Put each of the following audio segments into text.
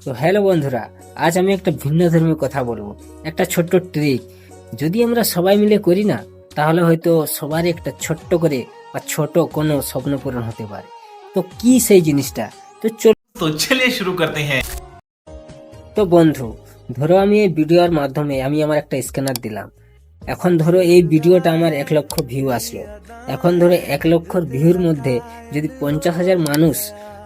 তো হ্যালো বন্ধুরা আজ আমি একটা ভিন্ন ধর্মের কথা বলব। একটা ছোট্ট ট্রিক যদি আমরা সবাই মিলে করি না তাহলে হয়তো সবারই একটা ছোট্ট করে বা ছোট কোনো স্বপ্ন পূরণ হতে পারে। তো কি সেই জিনিসটা? তো চল তো ছেলে শুরু করতে হ্যাঁ। তো বন্ধু ধরো আমি এই ভিডিওর মাধ্যমে আমি আমার একটা স্ক্যানার দিলাম। এখন ধরো এই ভিডিওটা আমার এক লক্ষ ভিউ আসলো। এখন ধরো এক লক্ষর ভিউর মধ্যে যদি পঞ্চাশ হাজার মানুষ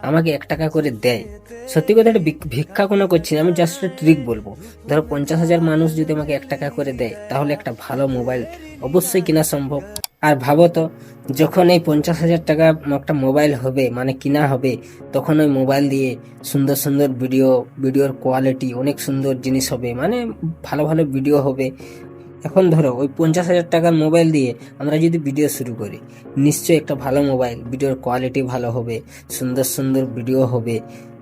আমাকে এক টাকা করে দেয়। সত্যি কথা ভিক- ভিক্ষা কোনো করছি না, আমি জাস্ট ট্রিক বলব। ধরো পঞ্চাশ হাজার মানুষ যদি আমাকে এক টাকা করে দেয় তাহলে একটা ভালো মোবাইল অবশ্যই কেনা সম্ভব। আর ভাবো তো যখন এই পঞ্চাশ হাজার টাকা একটা মোবাইল হবে মানে কিনা হবে তখন ওই মোবাইল দিয়ে সুন্দর সুন্দর ভিডিও ভিডিওর কোয়ালিটি অনেক সুন্দর জিনিস হবে মানে ভালো ভালো ভিডিও হবে। এখন ধরো ওই পঞ্চাশ হাজার টাকার মোবাইল দিয়ে আমরা যদি ভিডিও শুরু করি, নিশ্চয়ই একটা ভালো মোবাইল ভিডিওর কোয়ালিটি ভালো হবে, সুন্দর সুন্দর ভিডিও হবে।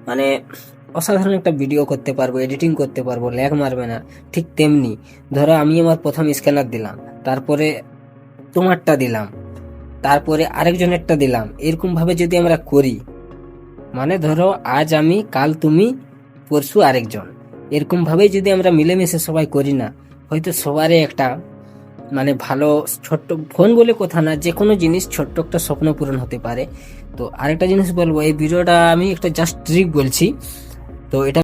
মানে অসাধারণ একটা ভিডিও করতে পারব এডিটিং করতে পারব ল্যাগ মারবে না, ঠিক তেমনি। ধরো আমি আমার প্রথম স্ক্যানার দিলাম, তারপরে তোমারটা দিলাম, তারপরে আরেকজনেরটা দিলাম, এরকমভাবে যদি আমরা করি মানে ধরো আজ আমি, কাল তুমি, পরশু আরেকজন এরকম ভাবেই যদি আমরা মিলেমিশে সবাই করি না হয়তো সবারই একটা মানে ভালো ছোট্ট ফোন বলে কথা না, যে কোনো জিনিস ছোট্ট একটা স্বপ্ন পূরণ হতে পারে। তো আরেকটা জিনিস বলব, এই ভিডিওটা আমি একটা জাস্ট ট্রিক বলছি। তো এটা